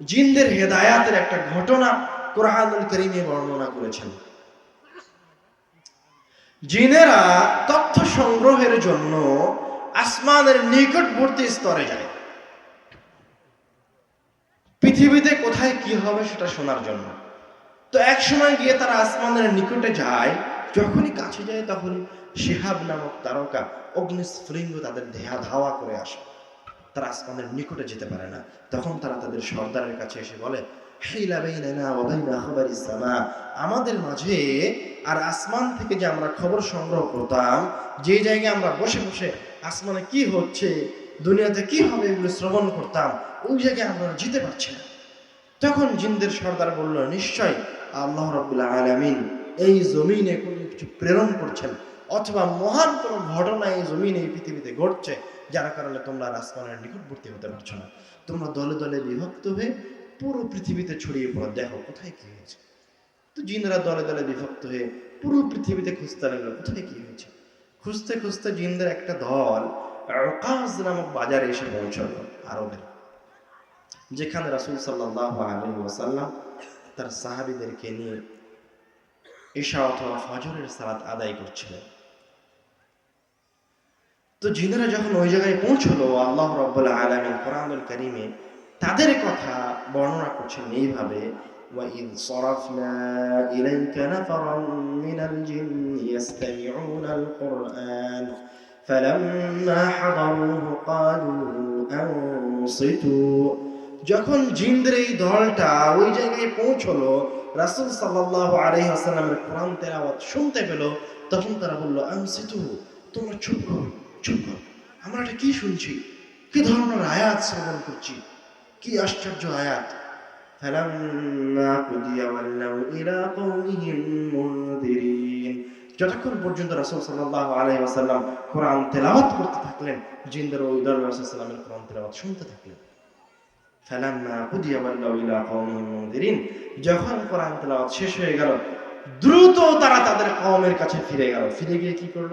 জিনদের হেদায়াতের একটা ঘটনা কোরআনুল করিমে বর্ণনা করেছেন। জিনেরা তথ্য সংগ্রহের জন্য আসমানের নিকটবর্তী স্তরে যায়। পৃথিবীতে কোথায় কি হবে সেটা শোনার জন্য। তো এক সময় গিয়ে তারা আসমানের নিকটে যায়, যখনই কাছে যায় তখন শিহাব নামক তারকা অগ্নিস্ফুলিঙ্গ তাদের দেহা ধাওয়া করে আসে। তারা আসমানের নিকটে যেতে পারে না। তখন তারা তাদের সর্দারের কাছে এসে বলে আমাদের মাঝে আর আসমান থেকে যে আমরা খবর সংগ্রহ করতাম, যে জায়গায় আমরা বসে বসে আসমানে কি হচ্ছে, দুনিয়াতে কি হবে এগুলো শ্রবণ করতাম, ওই জায়গায় আমরা যেতে পারছি না। তখন জিন্দের সর্দার বলল, নিশ্চয় আল্লাহ রব্বুল্লাহ আলামিন এই জমিনে কোনো কিছু প্রেরণ করছেন, অথবা মহান কোনো ঘটনা এই জমিনে, এই পৃথিবীতে ঘটছে যার কারণে তোমরা আর নিকটবর্তী হতে পারছ না। তোমরা দলে দলে বিভক্ত হয়ে পুরো পৃথিবীতে ছড়িয়ে পড়ো। দেখো, কোথায় কি হয়েছে? তো জিনরা দলে দলে বিভক্ত হয়ে পুরো পৃথিবীতে খুঁজতে লাগল, কোথায় কি হয়েছে? খুঁজতে খুঁজতে জিনদের একটা দল আকাশ নামক বাজারে এসে পৌঁছলো, আরবের। যেখানে রাসূল আলাইহি ওয়াসাল্লাম তার সাহাবীদেরকে নিয়ে ঈশা অথবা ফজরের সালাত আদায় করছিলেন। তো জিনেরা যখন ওই জায়গায় পৌঁছলো আল্লাহ রব্বুল আলামিন কোরআনুল কারীমে তাদের কথা বর্ণনা করছেন এইভাবে وَإِذْ صَرَفْنَا إِلَيْكَ نَفَرًا مِنَ الْجِنِّ يَسْتَمِعُونَ الْقُرْآنَ فَلَمَّا حَضَرُوهُ قَالُوا أَنصِتُوا যখন জিনদের এই দলটা ওই জায়গায় পৌঁছলো রাসূল সাল্লাল্লাহু আলাইহি ওয়াসাল্লামের কোরআন তেলাওয়াত শুনতে পেল তখন তারা বলল আনসিতু তোমরা চুপ করো আশ্চর্য আমরা এটা কি শুনছি? কি ধরনের আয়াত শ্রবণ করছি? কি আশ্চর্য আয়াত? যতক্ষণ পর্যন্ত রাসুল সাল্লাহ আলাই আসাল্লাম কোরআন তেলাওয়াত করতে থাকলেন জিন্দার ও উদার কোরআন তেলাওয়াত শুনতে থাকলেন। যখন কোরআন তেলাওয়াত শেষ হয়ে গেল দ্রুত তারা তাদের কমের কাছে ফিরে গেল। ফিরে গিয়ে কি করল?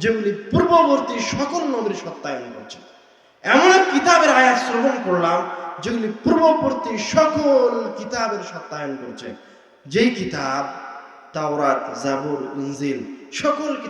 যেগুলি পূর্ববর্তী সকল নবীর সত্যায়ন করছে। এমন এক কিতাবের আয়াত শ্রবণ করলাম, যেগুলি পূর্ববর্তী সকল কিতাবের সত্যায়ন করছে। যেই কিতাব, তাওরাত, জাবুর ইঞ্জিল সকল